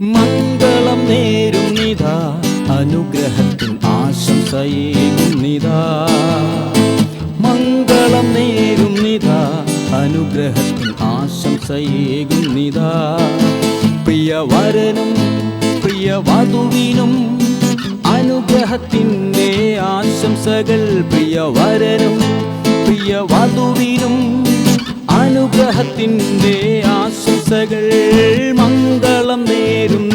മംഗളം നേരും നിതാ അനുഗ്രഹത്തിൻ ആശംസയേകും മംഗളം നേരും നിതാ അനുഗ്രഹത്തിൻ ആശംസയേകും പ്രിയവരനും പ്രിയവധുവിനും അനുഗ്രഹത്തിന്റെ ആശംസകൾ പ്രിയവരനും പ്രിയവധുവിനും അനുഗ്രഹത്തിന്റെ ആശംസകൾ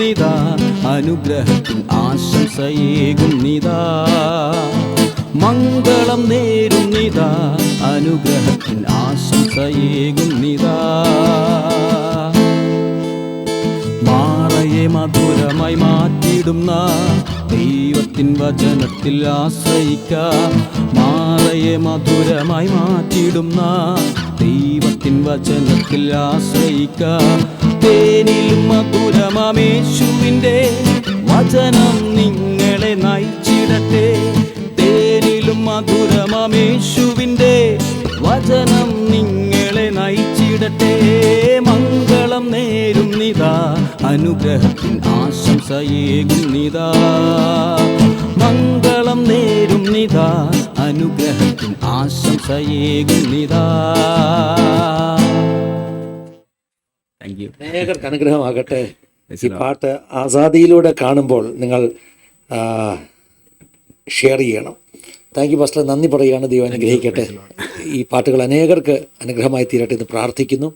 നിതാ അനുഗ്രഹത്തിൻ ആശംസയേകും നിതാ. മംഗളം നേരും നിതാ അനുഗ്രഹത്തിൻ ആശംസയേകും നിതാ. മാറയെ മധുരമായി മാറ്റിടുന്ന ദൈവത്തിൻ വചനത്തിൽ ആശ്രയിക്ക. മാറയെ മധുരമായി മാറ്റിടുന്ന ദൈവത്തിൻ വചനത്തിൽ ആശ്രയിക്ക. തേനിലും മധുരമേശുവിന്റെ വചനം നിങ്ങളെ നയിച്ചിടട്ടെ. തേനിലും മധുരമേശുവിന്റെ വചനം നിങ്ങളെ നയിച്ചിടട്ടെ. മംഗളം നേരും നിതാ അനുഗ്രഹത്തിൻ ആശംസയേകും നിതാ മംഗളം നേരും നിതാ അനുഗ്രഹത്തിൻ ആശംസയേകും നിതാ താങ്ക് യു അനേകർക്ക് അനുഗ്രഹമാകട്ടെ. ഈ പാട്ട് ആസാദിയിലൂടെ കാണുമ്പോൾ നിങ്ങൾ ഷെയർ ചെയ്യണം. താങ്ക് യു ഫസ്റ്റ് നന്ദി പറയുകയാണ്. ദൈവം അനുഗ്രഹിക്കട്ടെ. ഈ പാട്ടുകൾ അനേകർക്ക് അനുഗ്രഹമായി തീരട്ടെ എന്ന് പ്രാർത്ഥിക്കുന്നു.